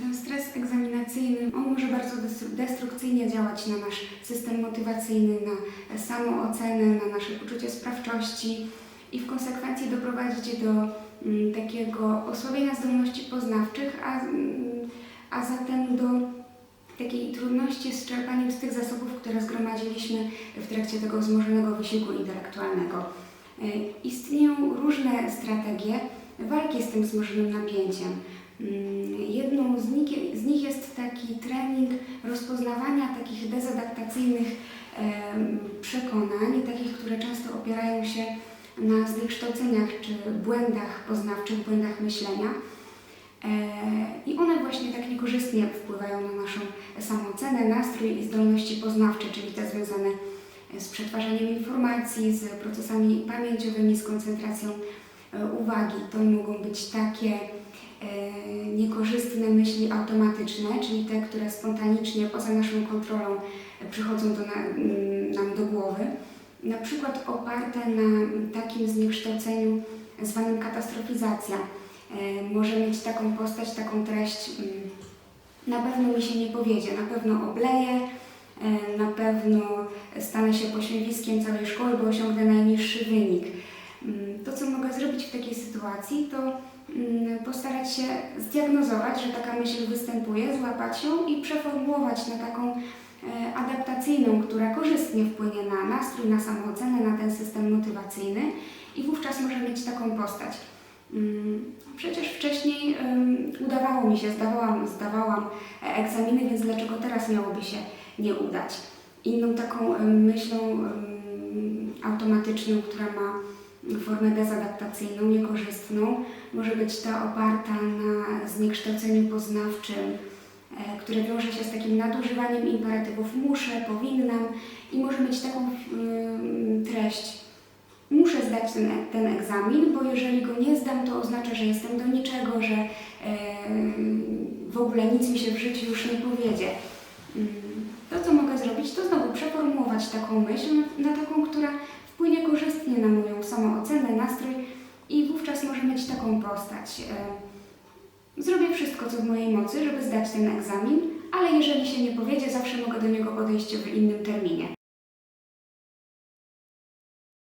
Ten stres egzaminacyjny, on może bardzo destru- destrukcyjnie działać na nasz system motywacyjny, na samoocenę, na nasze poczucie sprawczości i w konsekwencji doprowadzić do mm, takiego osłabienia zdolności poznawczych, a, mm, a zatem do takiej trudności z czerpaniem z tych zasobów, które zgromadziliśmy w trakcie tego wzmożonego wysiłku intelektualnego. Y, Istnieją różne strategie walki z tym wzmożonym napięciem. Mm, Jedną z nich, z nich jest taki trening rozpoznawania takich dezadaptacyjnych przekonań, takich, które często opierają się na zniekształceniach czy błędach poznawczych, błędach myślenia. E, I one właśnie tak niekorzystnie wpływają na naszą samoocenę, nastrój i zdolności poznawcze, czyli te związane z przetwarzaniem informacji, z procesami pamięciowymi, z koncentracją e, uwagi. To mogą być takie e, niekorzystne myśli automatyczne, czyli te, które spontanicznie, poza naszą kontrolą e, przychodzą do na, mm, nam do głowy. Na przykład oparte na takim zniekształceniu zwanym katastrofizacja. E, Może mieć taką postać, taką treść, mm, na pewno mi się nie powiedzie, na pewno obleję, e, na pewno stanę się pośmiewiskiem całej szkoły, bo osiągnę najniższy wynik. Mm, To, co mogę zrobić w takiej sytuacji, to postarać się zdiagnozować, że taka myśl występuje, złapać ją i przeformułować na taką e, adaptacyjną, która korzystnie wpłynie na nastrój, na samoocenę, na ten system motywacyjny i wówczas może mieć taką postać. Mm, Przecież wcześniej udawało mi się, zdawałam, zdawałam e, egzaminy, więc dlaczego teraz miałoby się nie udać? Inną taką myślą automatyczną, która ma formę dezadaptacyjną, niekorzystną, może być ta oparta na zniekształceniu poznawczym, e, które wiąże się z takim nadużywaniem imperatywów. Muszę, powinnam i może mieć taką ym, treść. Muszę zdać ten, ten egzamin, bo jeżeli go nie zdam, to oznacza, że jestem do niczego, że e, w ogóle nic mi się w życiu już nie powiedzie. Mm, To, co mogę zrobić, to znowu przeformułować taką myśl, na taką, która wpłynie korzystnie na moją nastrój i wówczas może mieć taką postać. E, Zrobię wszystko, co w mojej mocy, żeby zdać ten egzamin, ale jeżeli się nie powiedzie, zawsze mogę do niego podejść w innym terminie.